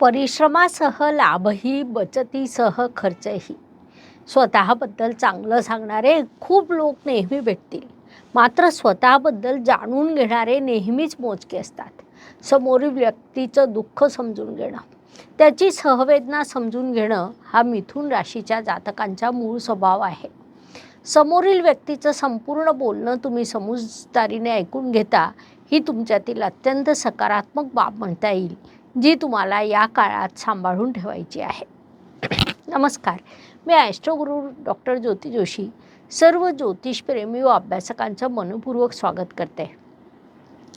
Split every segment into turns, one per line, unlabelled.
परिश्रमासह लाभही बचतीसह खर्चही. स्वतःबद्दल चांगलं सांगणारे खूप लोक नेहमी भेटतील. मात्र स्वतःबद्दल जाणून घेणारे नेहमीच मोजके असतात. समोरील व्यक्तीचं दुःख समजून घेणं. त्याची सहवेदना समजून घेणं हा मिथुन राशीच्या जातकांचा मूळ स्वभाव आहे. समोरील व्यक्तीचं संपूर्ण बोलणं तुम्ही समजदारीने ऐकून घेता ही तुमच्यातील अत्यंत सकारात्मक बाब म्हणता येईल. जी तुम्हाला या काळात सांभाळून ठेवायची आहे. नमस्कार. मी astro guru doctor Jyoti Joshi. सर्व ज्योतिषप्रेमी व अभ्यासकांचं मनपूर्वक स्वागत करते.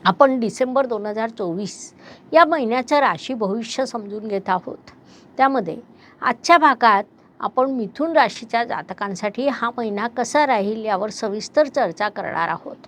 आपण डिसेंबर दोन हजार चोवीस या महिन्याचं राशी भविष्य समजून घेत आहोत. त्यामध्ये आजच्या भागात आपण मिथुन राशीच्या जातकांसाठी हा महिना कसा राहील यावर सविस्तर चर्चा करणार आहोत.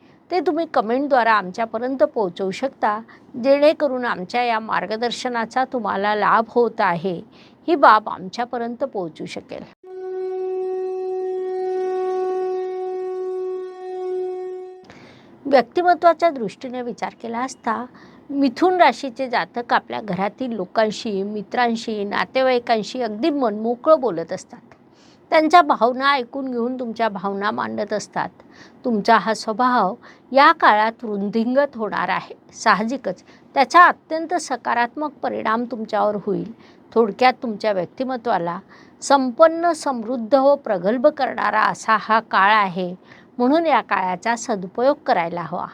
ते तुम्ही कमेंटद्वारा आमच्यापर्यंत पोहोचवू शकता. जेणेकरून आमच्या या मार्गदर्शनाचा तुम्हाला लाभ होत आहे. ही बाब आमच्यापर्यंत पोहोचू शकेल. व्यक्तिमत्वाच्या दृष्टीने विचार केला असता मिथुन राशीचे जातक आपल्या घरातील लोकांशी मित्रांशी नातेवाईकांशी अगदी मनमोकळं बोलत असतात. त्यांच्या भावना ऐकून घेऊन तुमच्या भावना मांडत असतात. तुमचा हा स्वभाव या काळात वृद्धिंगत होणार आहे. साहजिकच त्याचा अत्यंत सकारात्मक परिणाम तुमच्यावर होईल. थोडक्यात तुमच्या व्यक्तिमत्वाला संपन्न समृद्ध व प्रगल्भ करणारा असा हा काळ आहे. म्हणून या काळाचा सदुपयोग करायला हवा.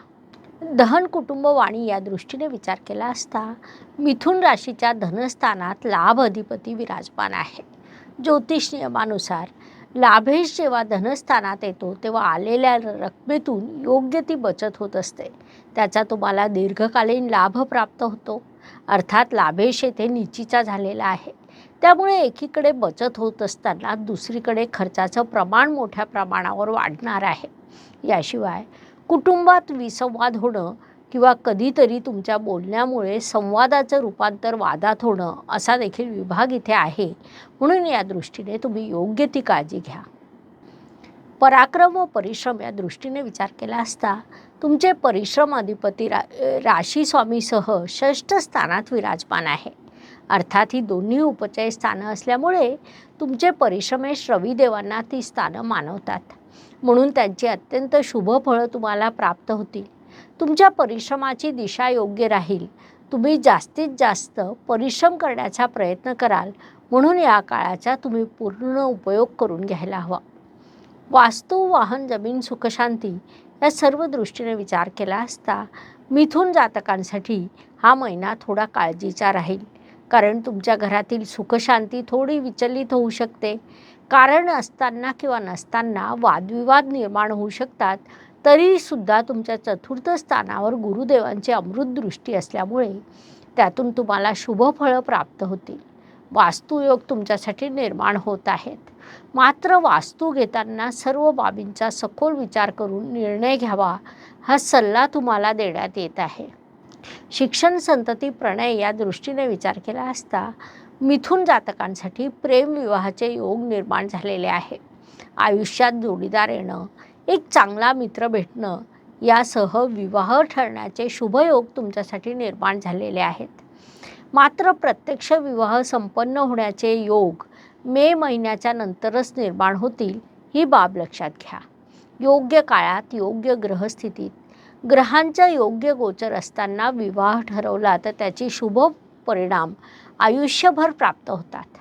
दहन कुटुंब वाणी या दृष्टीने विचार केला असता मिथुन राशीच्या धनस्थानात लाभ अधिपती विराजमान आहे ज्योतिष नियमानुसार लाभेश जेव्हा धनस्थानात येतो तेव्हा आलेल्या रकमेतून योग्य ती बचत होत असते. त्याचा तुम्हाला दीर्घकालीन लाभ प्राप्त होतो. अर्थात लाभेश येथे निचीचा झालेला आहे. त्यामुळे एकीकडे बचत होत असताना दुसरीकडे खर्चाचं प्रमाण मोठ्या प्रमाणावर वाढणार आहे. याशिवाय कुटुंबात विसंवाद होणं किंवा कधीतरी तुमच्या बोलण्यामुळे संवादाचं रूपांतर वादात होणं असा देखील विभाग इथे आहे. म्हणून या दृष्टीने तुम्ही योग्य ती काळजी घ्या. पराक्रम व परिश्रम या दृष्टीने विचार केला असता तुमचे परिश्रम अधिपती रा राशीस्वामीसह षष्ठ स्थानात विराजमान आहे. अर्थात ही दोन्ही उपचय स्थानं असल्यामुळे तुमचे परिश्रम हे श्रवीदेवांना ती स्थानं मानवतात. म्हणून त्यांची अत्यंत शुभ फळं तुम्हाला प्राप्त होतील. तुमच्या परिश्रमाची दिशा योग्य राहील. तुम्ही जास्तीत जास्त परिश्रम करण्याचा प्रयत्न कराल. म्हणून या काळाचा तुम्ही पूर्ण उपयोग करून घ्यायला हवा. वास्तू वाहन जमीन सुखशांती या सर्व दृष्टीने विचार केला असता मिथून जातकांसाठी हा महिना थोडा काळजीचा राहील. कारण तुमच्या घरातील सुखशांती थोडी विचलित होऊ शकते. कारण असताना किंवा नसताना वादविवाद निर्माण होऊ शकतात. तरीसुद्धा तुमच्या चतुर्थ स्थानावर गुरुदेवांची अमृतदृष्टी असल्यामुळे त्यातून तुम्हाला शुभफळं प्राप्त होतील. वास्तुयोग तुमच्यासाठी निर्माण होत आहेत. मात्र वास्तू घेताना सर्व बाबींचा सखोल विचार करून निर्णय घ्यावा हा सल्ला तुम्हाला देण्यात येत आहे. शिक्षण संतती प्रणय या दृष्टीने विचार केला असता मिथून जातकांसाठी प्रेमविवाहाचे योग निर्माण झालेले आहे. आयुष्यात जोडीदार येणं एक चांगला मित्र भेटणं यासह विवाह ठरण्याचे शुभयोग तुमच्यासाठी निर्माण झालेले आहेत. मात्र प्रत्यक्ष विवाह संपन्न होण्याचे योग मे महिन्याच्या नंतरच निर्माण होतील ही बाब लक्षात घ्या. योग्य काळात योग्य ग्रहस्थितीत ग्रहांचा योग्य गोचर असताना विवाह ठरवला तर त्याची शुभ परिणाम आयुष्यभर प्राप्त होतात.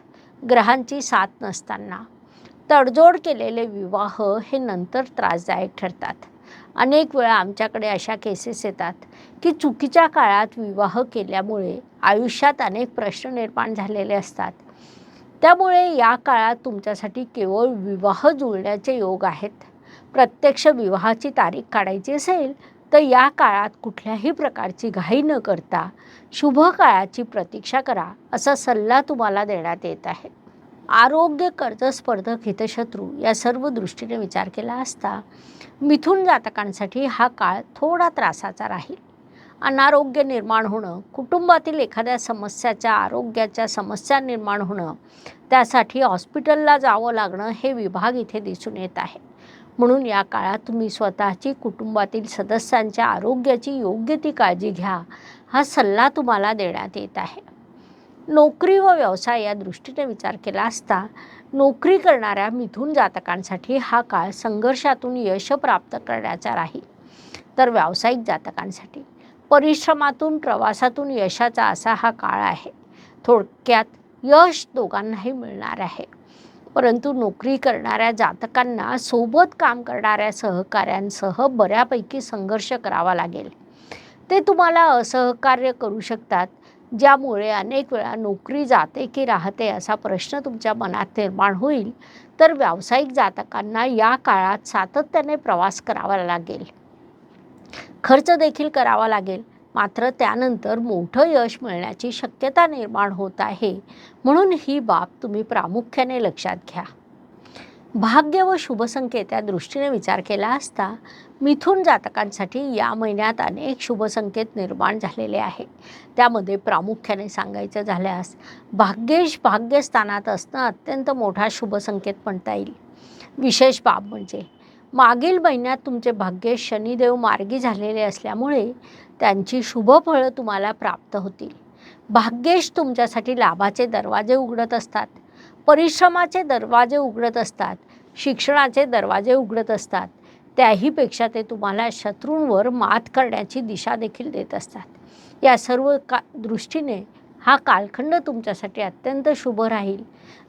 ग्रहांची साथ नसताना तडजोड केलेले विवाह हे नंतर त्रासदायक ठरतात. अनेक वेळा आमच्याकडे अशा केसेस येतात की चुकीच्या काळात विवाह केल्यामुळे आयुष्यात अनेक प्रश्न निर्माण झालेले असतात. त्यामुळे या काळात तुमच्यासाठी केवळ विवाह जुळण्याचे योग आहेत. प्रत्यक्ष विवाहाची तारीख काढायची असेल तर या काळात कुठल्याही प्रकारची घाई न करता शुभ काळाची प्रतीक्षा करा असा सल्ला तुम्हाला देण्यात येत आहे. आरोग्य कर्ज स्पर्धक हितशत्रू या सर्व दृष्टीने विचार केला असता मिथून जातकांसाठी हा काळ थोडा त्रासाचा राहील. अनारोग्य निर्माण होणं कुटुंबातील एखाद्या समस्याच्या आरोग्याच्या समस्या निर्माण होणं त्यासाठी हॉस्पिटलला जावं लागणं हे विभाग इथे दिसून येत आहे. म्हणून या काळात तुम्ही स्वतःची कुटुंबातील सदस्यांच्या आरोग्याची योग्य ती काळजी घ्या हा सल्ला तुम्हाला देण्यात येत आहे. नोकरी व व्यवसाय या दृष्टीने विचार केला असता नोकरी करणाऱ्या मिथून जातकांसाठी हा काळ संघर्षातून यश प्राप्त करण्याचा राहील. तर व्यावसायिक जातकांसाठी परिश्रमातून प्रवासातून यशाचा असा हा काळ आहे. थोडक्यात यश दोघांनाही मिळणार आहे. परंतु नोकरी करणाऱ्या जातकांना सोबत काम करणाऱ्या सहकाऱ्यांसह बऱ्यापैकी संघर्ष करावा लागेल. ते तुम्हाला असहकार्य करू शकतात ज्यामुळे अनेक वेळा नोकरी जाते की राहते असा प्रश्न तुमच्या मनात निर्माण होईल. तर व्यावसायिक जातकांना या काळात सातत्याने प्रवास करावा लागेल. खर्च देखील करावा लागेल. मात्र त्यानंतर मोठं यश मिळण्याची शक्यता निर्माण होत आहे. म्हणून ही बाब तुम्ही प्रामुख्याने लक्षात घ्या. भाग्य व शुभसंकेत या दृष्टीने विचार केला असता मिथुन जातकांसाठी या महिन्यात अनेक शुभसंकेत निर्माण झालेले आहे. त्यामध्ये प्रामुख्याने सांगायचं झाल्यास भाग्येश भाग्यस्थानात असणं अत्यंत मोठा शुभसंकेत म्हणता येईल. विशेष बाब म्हणजे मागील महिन्यात तुमचे भाग्य शनिदेव मार्गी झालेले असल्यामुळे त्यांची शुभफळं तुम्हाला प्राप्त होतील. भाग्येश तुमच्यासाठी लाभाचे दरवाजे उघडत असतात. परिश्रमाचे दरवाजे उघडत असतात. शिक्षणाचे दरवाजे उघडत असतात. त्याहीपेक्षा ते तुम्हाला शत्रूंवर मात करण्याची दिशा देखील देत असतात. या सर्व का दृष्टीने हा कालखंड तुमच्यासाठी अत्यंत शुभ राहील.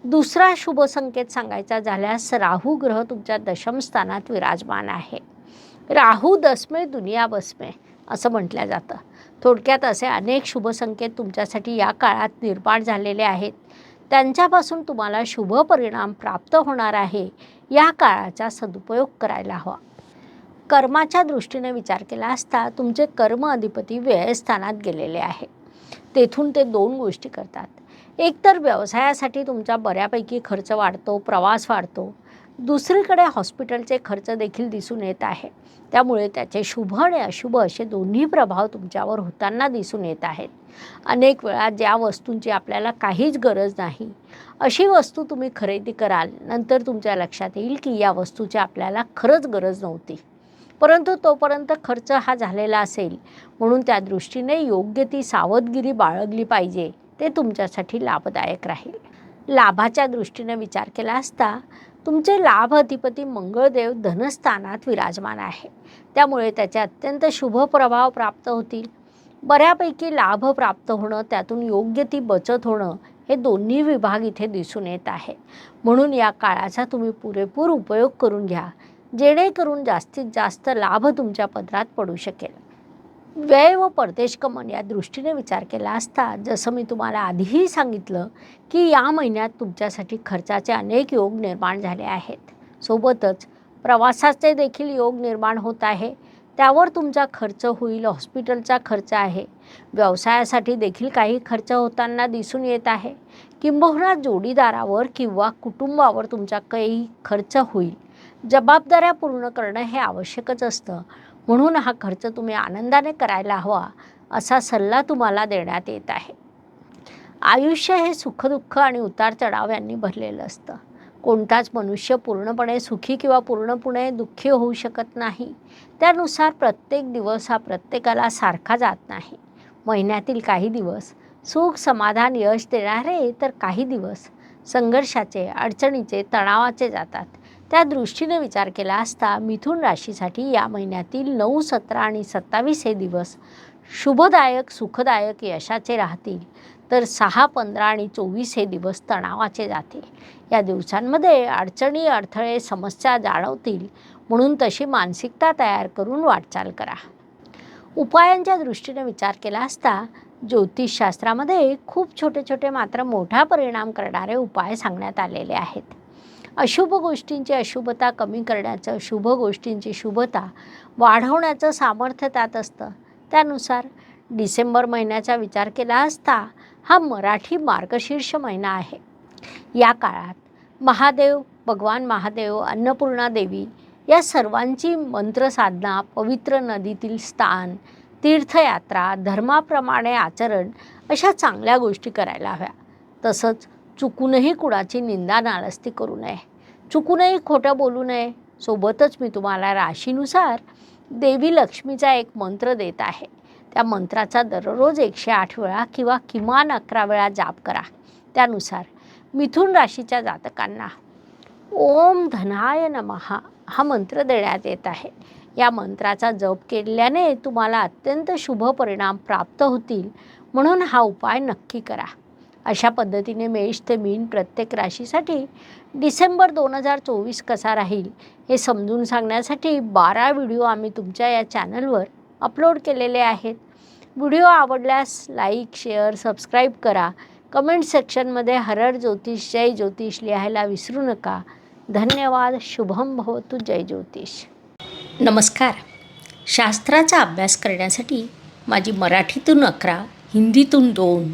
दुसरा शुभ संकेत सांगायचा झाल्यास राहू ग्रह तुमच्या दशमस्थानात विराजमान आहे. राहू दसमे दुनिया बसमे असं म्हटलं जातं. थोडक्यात असे अनेक शुभ संकेत तुमच्यासाठी या काळात निर्माण झालेले आहेत. त्यांच्यापासून तुम्हाला शुभ परिणाम प्राप्त होणार आहे. या काळाचा सदुपयोग करायला हवा. कर्माच्या दृष्टीने विचार केला असता तुमचे कर्म अधिपती व्ययस्थानात गेलेले आहे. तेथून ते दोन गोष्टी करतात. एकतर व्यवसायासाठी तुमचा बऱ्यापैकी खर्च वाढतो प्रवास वाढतो दुसरीकडे हॉस्पिटलचे खर्च देखील दिसून येत आहे. त्यामुळे त्याचे शुभ आणि अशुभ असे दोन्ही प्रभाव तुमच्यावर होताना दिसून येत आहेत. अनेक वेळा ज्या वस्तूंची आपल्याला काहीच गरज नाही अशी वस्तू तुम्ही खरेदी कराल नंतर तुमच्या लक्षात येईल की या वस्तूची आपल्याला खरंच गरज नव्हती. परंतु तोपर्यंत खर्च हा झालेला असेल म्हणून त्या दृष्टीने योग्य ती सावधगिरी बाळगली पाहिजे ते तुमच्यासाठी लाभदायक राहील. लाभाच्या दृष्टीने विचार केला असता तुमचे लाभ अधिपती मंगळदेव धनस्थानात विराजमान आहे. त्यामुळे त्याचे अत्यंत शुभ प्रभाव प्राप्त होतील. बऱ्यापैकी लाभ प्राप्त होणं त्यातून योग्य ती बचत होणं हे दोन्ही विभाग इथे दिसून येत आहे. म्हणून या काळाचा तुम्ही पुरेपूर उपयोग करून घ्या. जेणेकरून जास्तीत जास्त लाभ तुमच्या पदरात पडू शकेल. व्यय व परदेशगमन या दृष्टीने विचार केला असता जसं मी तुम्हाला आधीही सांगितलं की या महिन्यात तुमच्यासाठी खर्चाचे अनेक योग निर्माण झाले आहेत. सोबतच प्रवासाचे देखील योग निर्माण होत आहे. त्यावर तुमचा खर्च होईल हॉस्पिटलचा खर्च आहे. व्यवसायासाठी देखील काही खर्च होताना दिसून येत आहे. किंबहुना जोडीदारावर किंवा कुटुंबावर तुमचा काही खर्च होईल. जबाबदाऱ्या पूर्ण करणं हे आवश्यकच असतं. म्हणून हा खर्च तुम्ही आनंदाने करायला हवा असा सल्ला तुम्हाला देण्यात येत आहे. आयुष्य हे सुखदुःख आणि उतार चढाव यांनी भरलेलं असतं. कोणताच मनुष्य पूर्णपणे सुखी किंवा पूर्णपणे दुःखी होऊ शकत नाही. त्यानुसार प्रत्येक दिवस हा प्रत्येकाला सारखा जात नाही. महिन्यातील काही दिवस सुख समाधान यश देणारे तर काही दिवस संघर्षाचे अडचणीचे तणावाचे जातात. त्या दृष्टीने विचार केला असता मिथुन राशीसाठी या महिन्यातील नऊ सतरा आणि सत्तावीस हे दिवस शुभदायक सुखदायक यशाचे राहतील. तर सहा पंधरा आणि चोवीस हे दिवस तणावाचे जातील. या दिवसांमध्ये अडचणी अडथळे समस्या जाणवतील म्हणून तशी मानसिकता तयार करून वाटचाल करा. उपायांच्या दृष्टीने विचार केला असता ज्योतिषशास्त्रामध्ये खूप छोटे छोटे मात्र मोठा परिणाम करणारे उपाय सांगण्यात आलेले आहेत. अशुभ गोष्टींची अशुभता कमी करण्याचं शुभ गोष्टींची शुभता वाढवण्याचं सामर्थ्य त्यात असतं. त्यानुसार डिसेंबर महिन्याचा विचार केला असता हा मराठी मार्गशीर्ष महिना आहे. या काळात महादेव भगवान महादेव अन्नपूर्णा देवी या सर्वांची मंत्रसाधना पवित्र नदीतील स्थान तीर्थयात्रा धर्माप्रमाणे आचरण अशा चांगल्या गोष्टी करायला हव्या. तसंच चुकूनही कुणाची निंदा नालस्ती करू नये. चुकूनही खोटं बोलू नये. सोबतच मी तुम्हाला राशीनुसार देवी लक्ष्मीचा एक मंत्र देत आहे. त्या मंत्राचा दररोज एकशे आठ वेळा किंवा किमान अकरा वेळा जाप करा. त्यानुसार मिथुन राशीच्या जातकांना ओम धनाय नमहा हा मंत्र देण्यात येत आहे. या मंत्राचा जप केल्याने तुम्हाला अत्यंत शुभ परिणाम प्राप्त होतील. म्हणून हा उपाय नक्की करा. अशा पद्धतीने मेष ते मीन प्रत्येक राशीसाठी डिसेंबर दोन हजार चोवीस कसा राहील हे समजून सांगण्यासाठी बारा व्हिडिओ आम्ही तुमच्या या चॅनलवर अपलोड केलेले आहेत. व्हिडिओ आवडल्यास लाईक शेअर सबस्क्राईब करा. कमेंट सेक्शनमध्ये हरर ज्योतिष जय ज्योतिष लिहायला विसरू नका. धन्यवाद. शुभम भवतु. जय ज्योतिष. नमस्कार. शास्त्राचा अभ्यास करण्यासाठी माझी मराठीतून अकरा हिंदीतून दोन